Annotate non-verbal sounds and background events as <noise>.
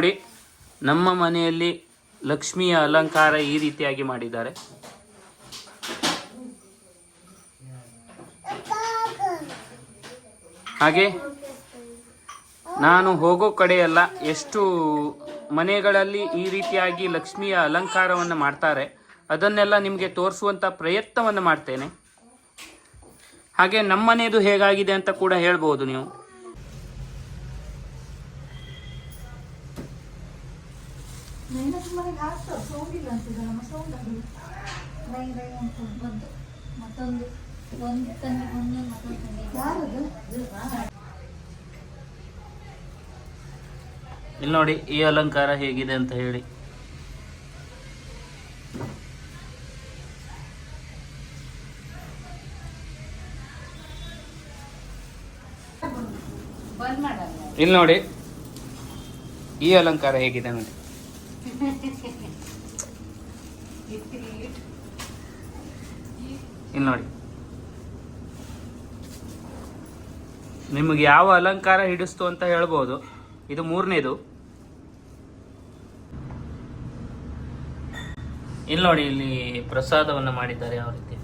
ನೋಡಿ, ನಮ್ಮ ಮನೆಯಲ್ಲಿ ಲಕ್ಷ್ಮಿಯ ಅಲಂಕಾರ ಈ ರೀತಿಯಾಗಿ ಮಾಡಿದ್ದಾರೆ. ಹಾಗೆ ನಾನು ಹೋಗೋ ಕಡೆಯೆಲ್ಲ ಎಷ್ಟು ಮನೆಗಳಲ್ಲಿ ಈ ರೀತಿಯಾಗಿ ಲಕ್ಷ್ಮಿಯ ಅಲಂಕಾರವನ್ನು ಮಾಡ್ತಾರೆ, ಅದನ್ನೆಲ್ಲ ನಿಮಗೆ ತೋರಿಸುವಂಥ ಪ್ರಯತ್ನವನ್ನು ಮಾಡ್ತೇನೆ. ಹಾಗೆ ನಮ್ಮ ಮನೆಯದು ಹೇಗಾಗಿದೆ ಅಂತ ಕೂಡ ಹೇಳ್ಬೋದು ನೀವು. ಮೆಹನತ್ ಮನೆಗೆ ಹಾಕ್ತಾರೆ ಸೌಂಡಿಲ್ಲ ಇಲ್ಲ ಅಂತಿದೆ ನಮ್ಮ ಸೌಂಡ್ ಅದು ರೈ ರೈ ಅಂತ ಬಂದು ಮತ್ತೊಂದು ಒಂದು ತಂದೆ ಒಂದು ಮತ್ತೊಂದು ತಂದೆ ಯಾರದು? ಇಲ್ಲಿ ನೋಡಿ ಈ ಅಲಂಕಾರ ಹೇಗಿದೆ ಅಂತ ಹೇಳಿ. ಇಲ್ಲಿ ನೋಡಿ ಈ ಅಲಂಕಾರ ಹೇಗಿದೆ ನೋಡಿ. <laughs> ಇಲ್ಲಿ ನೋಡಿ. ನಿಮಗೆ ಯಾವ ಅಲಂಕಾರ ಹಿಡಿಸ್ತು ಅಂತ ಹೇಳ್ಬೋದು. ಇದು ಮೂರನೇದು. ಇಲ್ಲಿ ನೋಡಿ, ಇಲ್ಲಿ ಪ್ರಸಾದವನ್ನು ಮಾಡಿದ್ದಾರೆ ಯಾವ ರೀತಿ.